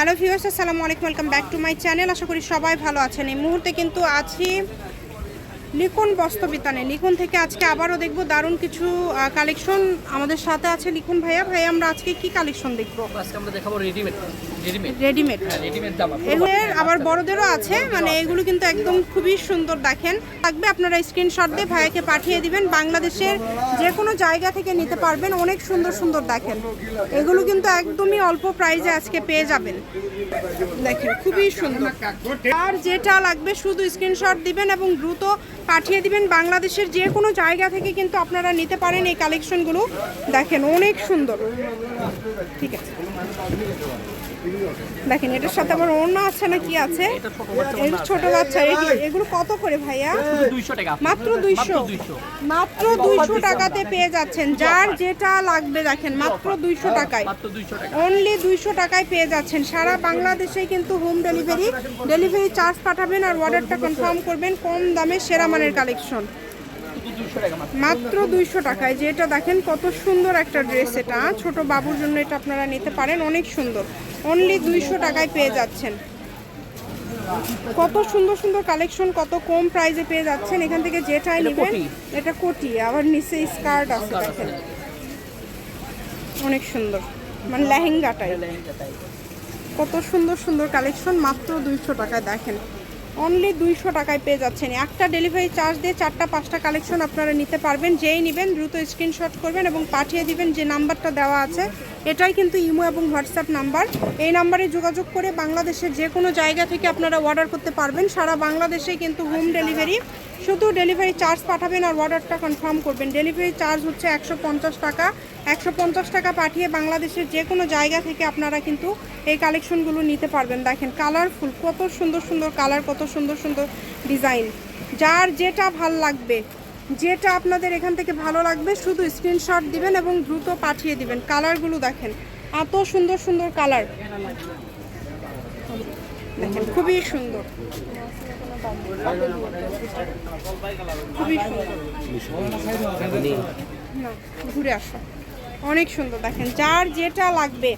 Hello viewers আসসালামু আলাইকুম welcome back to my channel. আশা করি সবাই ভালো আছেন। এই মুহূর্তে কিন্তু আছি লিখন বস্তবিতানে লিখন থেকে আজকে আবারও দেখব দারুণ কিছু কালেকশন আমাদের সাথে আছে লিখন ভাইয়া। ভাই আমরা আজকে কি কালেকশন দেখব? আজকে আমরা দেখাবো রেডিমেড রেডিমেড রেডিমেড এগুলোর আবার বড়দেরও আছে। মানে এগুলো কিন্তু একদম খুবই সুন্দর দেখেন। থাকবে আপনারা স্ক্রিনশট দিয়ে ভাইয়াকে পাঠিয়ে দিবেন। বাংলাদেশের যে কোনো জায়গা থেকে নিতে পারবেন। অনেক সুন্দর সুন্দর দেখেন। এগুলো কিন্তু একদমই অল্প প্রাইজে আজকে পেয়ে যাবেন। দেখেন, খুবই সুন্দর। আর যেটা লাগবে শুধু স্ক্রিনশট দিবেন এবং দ্রুত পাঠিয়ে দিবেন। বাংলাদেশের যে কোনো জায়গা থেকে কিন্তু আপনারা নিতে পারেন এই কালেকশনগুলো দেখেন, অনেক সুন্দর। ঠিক আছে। দেখেন, এটার সাথে আবার অন্য আছে না কি আছে? এটা ছোট বাচ্চা এগুলো- কত করে ভাইয়া? মাত্র দুইশো মাত্র দুইশো? টাকাতে পেয়ে যাচ্ছেন। যার যেটা লাগবে দেখেন মাত্র দুইশো টাকায়। মাত্র দুইশো টাকা। অনলি দুইশো টাকায় পেয়ে যাচ্ছেন। সারা বাংলাদেশে কিন্তু হোম ডেলিভারি ডেলিভারি চার্জ পাঠাবেন আর অর্ডারটা কনফার্ম করবেন কম দামে সেরা মানের কালেকশন মাত্র। দুইশো টাকায়। যেটা দেখেন কত সুন্দর একটা ড্রেস এটা। ছোট বাবুর জন্য এটা আপনারা নিতে পারেন অনেক সুন্দর। অনলি দুইশো টাকায় পেয়ে যাচ্ছেন। কত সুন্দর সুন্দর কালেকশন কত কম প্রাইজে পেয়ে যাচ্ছেন। এখান থেকে যেটাই নেবেন এটা কোটি। আবার নিচে স্কার্ট আছে দেখেন। অনেক সুন্দর। মানে লেহেঙ্গাটাই কত সুন্দর সুন্দর কালেকশন মাত্র দুইশো টাকায় দেখেন। অনলি দুইশো টাকায় পেয়ে যাচ্ছেন। একটা ডেলিভারি চার্জ দিয়ে চারটা, পাঁচটা কালেকশন আপনারা নিতে পারবেন। যেই নেবেন দ্রুত স্ক্রিনশট করবেন এবং পাঠিয়ে দিবেন যে নাম্বারটা দেওয়া আছে। এটাই কিন্তু ইমো এবং হোয়াটসঅ্যাপ নাম্বার। এই নাম্বারে যোগাযোগ করে বাংলাদেশের যে কোনো জায়গা থেকে আপনারা অর্ডার করতে পারবেন। সারা বাংলাদেশে কিন্তু হোম ডেলিভারি শুধু ডেলিভারি চার্জ পাঠাবেন আর অর্ডারটা কনফার্ম করবেন। ডেলিভারি চার্জ হচ্ছে একশো পঞ্চাশ টাকা। একশো পঞ্চাশ টাকা পাঠিয়ে বাংলাদেশের যে কোনো জায়গা থেকে আপনারা কিন্তু এই কালেকশনগুলো নিতে পারবেন। দেখেন কালারফুল কত সুন্দর সুন্দর কালার কত সুন্দর সুন্দর ডিজাইন যার যেটা ভালো লাগবে, যেটা আপনাদের এখান থেকে ভালো লাগবে, শুধু স্ক্রিনশট দিবেন এবং দ্রুত পাঠিয়ে দিবেন। কালারগুলো দেখেন, এত সুন্দর সুন্দর কালার দেখেন, খুবই সুন্দর। খুবই সুন্দর। না, ঘুরে আসো। অনেক সুন্দর, দেখেন, যার যেটা লাগবে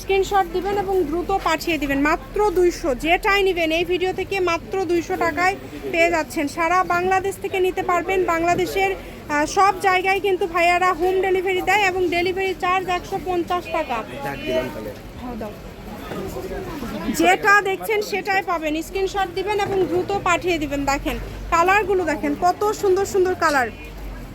স্ক্রিনশট দিবেন এবং দ্রুত পাঠিয়ে দিবেন। মাত্র দুইশো, যেটাই নেবেন, এই ভিডিও থেকে মাত্র দুইশো টাকায় পেয়ে যাচ্ছেন। সারা বাংলাদেশ থেকে নিতে পারবেন বাংলাদেশের সব জায়গায় কিন্তু ভাইয়ারা হোম ডেলিভারি দেয় এবং ডেলিভারি চার্জ একশো পঞ্চাশ টাকা। যেটা দেখছেন সেটাই পাবেন। স্ক্রিনশট দিবেন এবং দ্রুত পাঠিয়ে দিবেন। দেখেন কালারগুলো দেখেন, কত সুন্দর সুন্দর কালার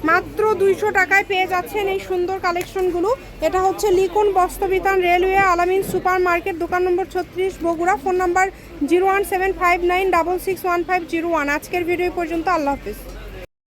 মাত্র দুইশো টাকায় পেয়ে যাচ্ছেন এই সুন্দর কালেকশনগুলো এটা হচ্ছে লিকুন বস্তবিতান রেলওয়ে আলামিন সুপার মার্কেট দোকান নম্বর ছত্রিশ, Bogura. Phone number zero one seven five nine double six one five zero one. আজকের ভিডিও পর্যন্ত। আল্লাহ হাফিজ।